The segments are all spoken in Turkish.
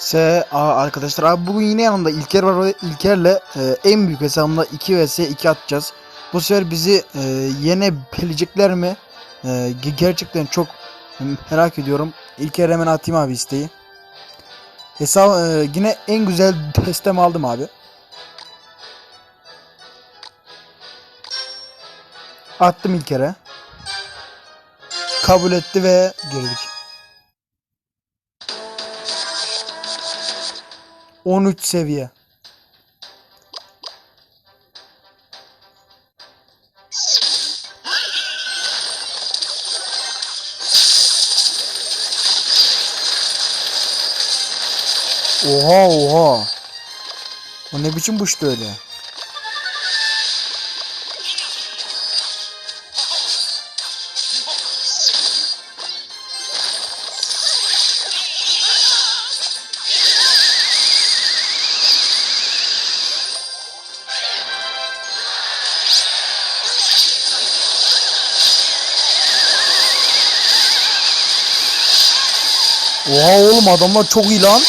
S A arkadaşlar abi bugün yine yanımda İlker var ve İlker'le e, en büyük hesabımda 2 vs 2 atacağız. Bu sefer bizi e, yenebilecekler mi? E, ge- gerçekten çok merak ediyorum. İlker hemen atayım abi isteği. Hesap e, yine en güzel destem aldım abi. Attım İlker'e. Kabul etti ve girdik. 13 seviye. Oha oha. O ne biçim buştu öyle? Oha oğlum adamlar çok iyi lan.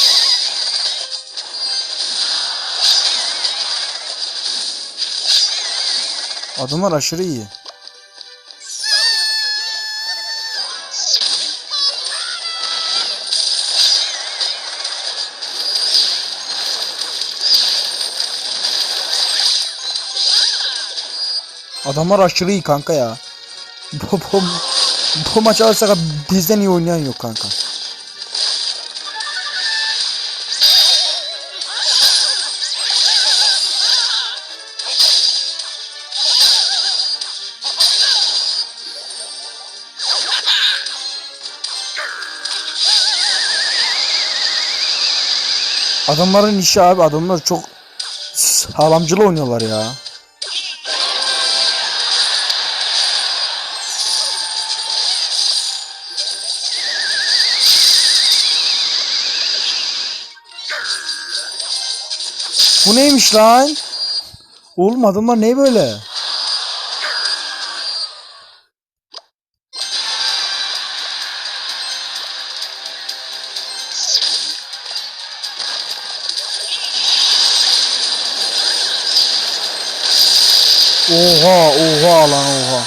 Adamlar aşırı iyi. Adamlar aşırı iyi kanka ya. Bu, bu, bu maç alırsak bizden iyi oynayan yok kanka. Adamların işi abi adamlar çok sağlamcılı oynuyorlar ya. Bu neymiş lan? Oğlum adamlar ne böyle? Oha oha lan oha.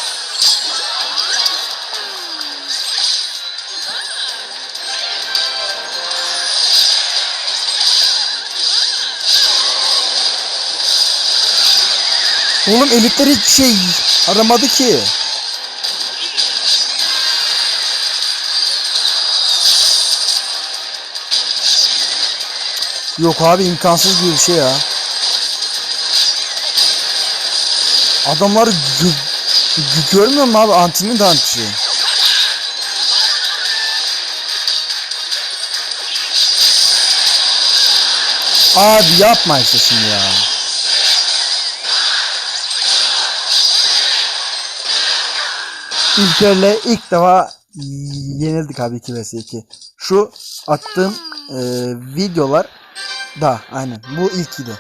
Oğlum elitler hiçbir şey aramadı ki. Yok abi imkansız bir şey ya. Adamları gö gö- görmüyor musun abi? Antinin de anti. Abi yapma işte şimdi ya. İlker'le ilk defa yenildik abi 2 vs 2. Şu attığım e, videolar da aynen bu ilkiydi.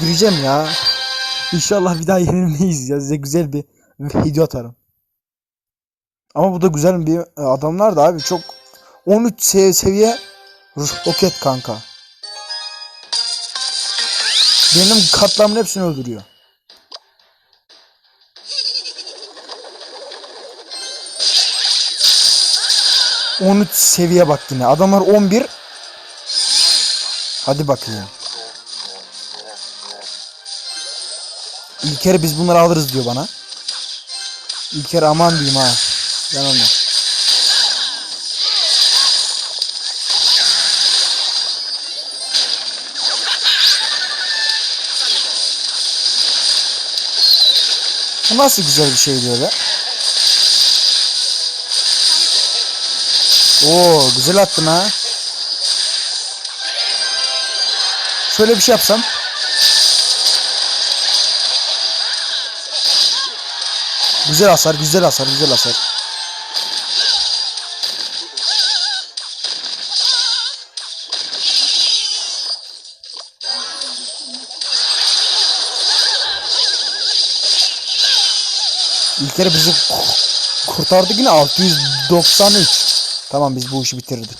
Gireceğim ya. İnşallah bir daha yenilmeyiz ya. Size güzel bir video atarım. Ama bu da güzel bir e, adamlar da abi çok 13 sev seviye roket kanka. Benim katlamın hepsini öldürüyor. On seviye bak yine. Adamlar 11. Hadi bakayım. İlker biz bunları alırız diyor bana. İlker aman diyeyim ha. Yanımda. Bu nasıl güzel bir şey böyle? Oo güzel attın ha. Şöyle bir şey yapsam. Güzel hasar, güzel hasar, güzel hasar. İlker'e bizi kurtardı yine 693. Tamam biz bu işi bitirdik.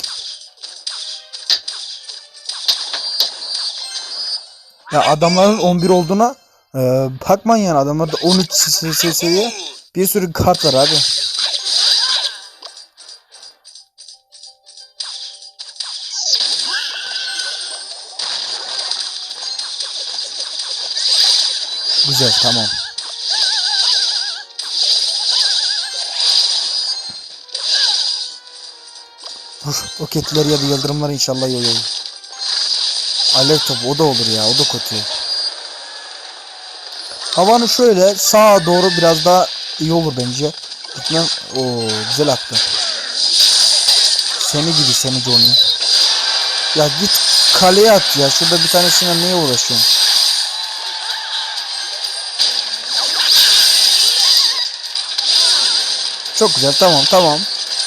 Ya adamların 11 olduğuna e, bakmayın yani adamlarda 13 se- se- seviye bir sürü kart var abi. Güzel tamam. Vur roketler ya da yıldırımlar inşallah olur. Alev topu o da olur ya o da kötü. Havanı şöyle sağa doğru biraz daha iyi olur bence. Gitmem. Oo güzel attı. Seni gibi seni Johnny. Ya git kaleye at ya. Şurada bir tanesine neye uğraşıyorsun? Çok güzel tamam tamam.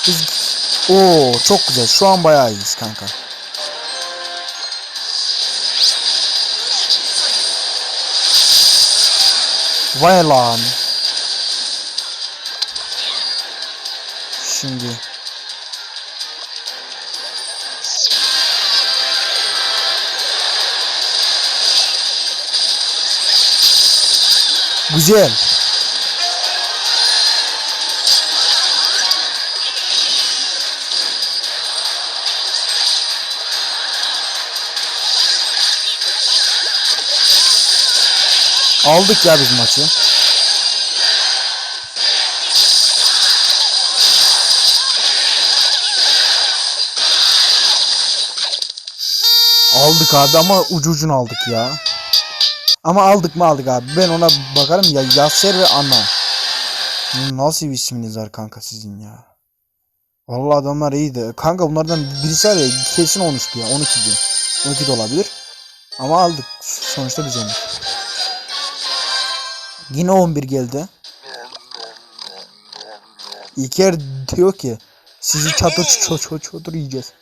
Biz Oo çok güzel. Şu an bayağı iyiyiz kanka. Vay lan. Şimdi. Güzel. Aldık ya biz maçı. Aldık abi ama ucu ucuna aldık ya. Ama aldık mı aldık abi. Ben ona bakarım ya Yasser ve Anna. Nasıl bir isminiz var kanka sizin ya. Vallahi adamlar iyiydi. Kanka bunlardan birisi var ya kesin 13'tü ya 12 gün. 12 de olabilir. Ama aldık. Sonuçta biz yendik. Yine 11 geldi. İlker diyor ki sizi çatır çatır yiyeceğiz.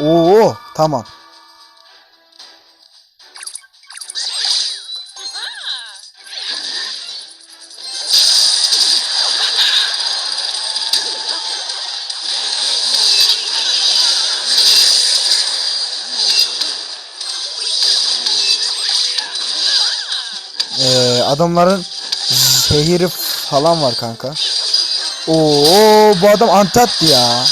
Oo tamam. Ee, adamların zehiri falan var kanka. Oo bu adam antattı ya.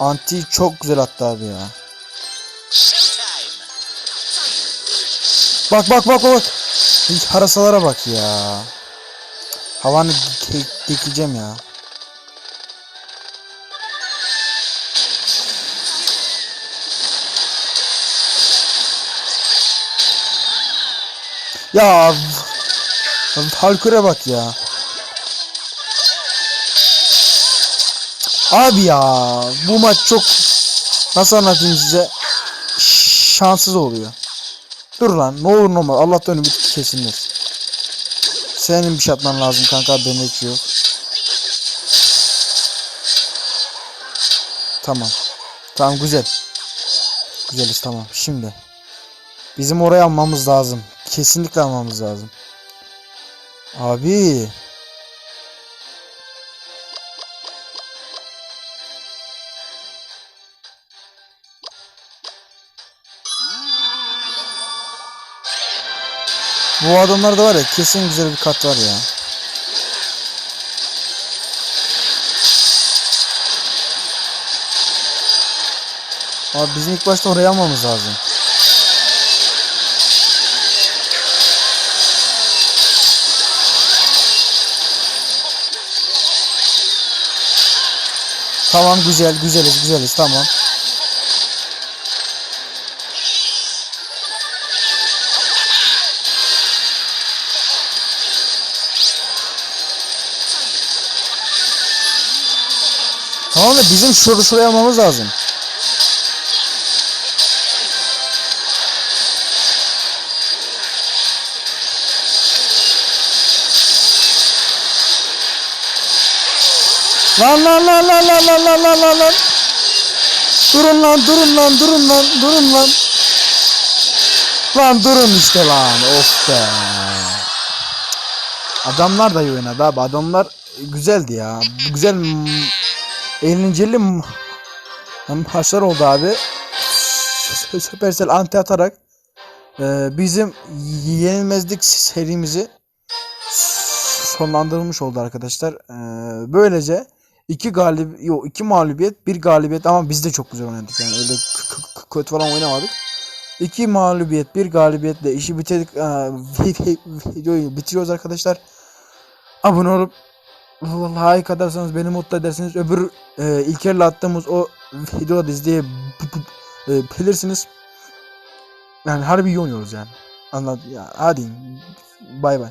Anti çok güzel attı abi ya. Bak bak bak bak. Hiç harasalara bak ya. Havanı dike- dikeceğim ya. Ya Halkure bak ya. Abi ya bu maç çok nasıl anlatayım size şanssız oluyor. Dur lan ne olur ne olmaz Allah'tan ümit kesindir. Senin bir şey atman lazım kanka hiç yok. Tamam. Tamam güzel. Güzeliz tamam. Şimdi. Bizim oraya almamız lazım. Kesinlikle almamız lazım. Abi. Bu adamlarda var ya kesin güzel bir kat var ya. Abi bizim ilk başta oraya almamız lazım. Tamam güzel güzeliz güzeliz tamam. Tamam da bizim şurada şuraya lazım. Lan lan lan lan lan lan lan lan lan lan. Durun lan durun lan durun lan durun lan. Lan durun işte lan of be. Adamlar da iyi oynadı abi. Adamlar güzeldi ya. Güzel eğlenceli maçlar oldu abi. Supercell anti atarak e, bizim yenilmezlik serimizi sonlandırılmış oldu arkadaşlar. E, böylece iki galib yok iki mağlubiyet, bir galibiyet ama biz de çok güzel oynadık yani öyle kötü falan oynamadık. İki mağlubiyet, bir galibiyetle işi bitirdik. E, videoyu bitiriyoruz arkadaşlar. Abone olup atarsanız beni mutlu edersiniz. Öbür e, İlker'le attığımız o videoda da izleyebilirsiniz. Yani harbi iyi oynuyoruz yani. Anladım ya. Hadi. Bay bay.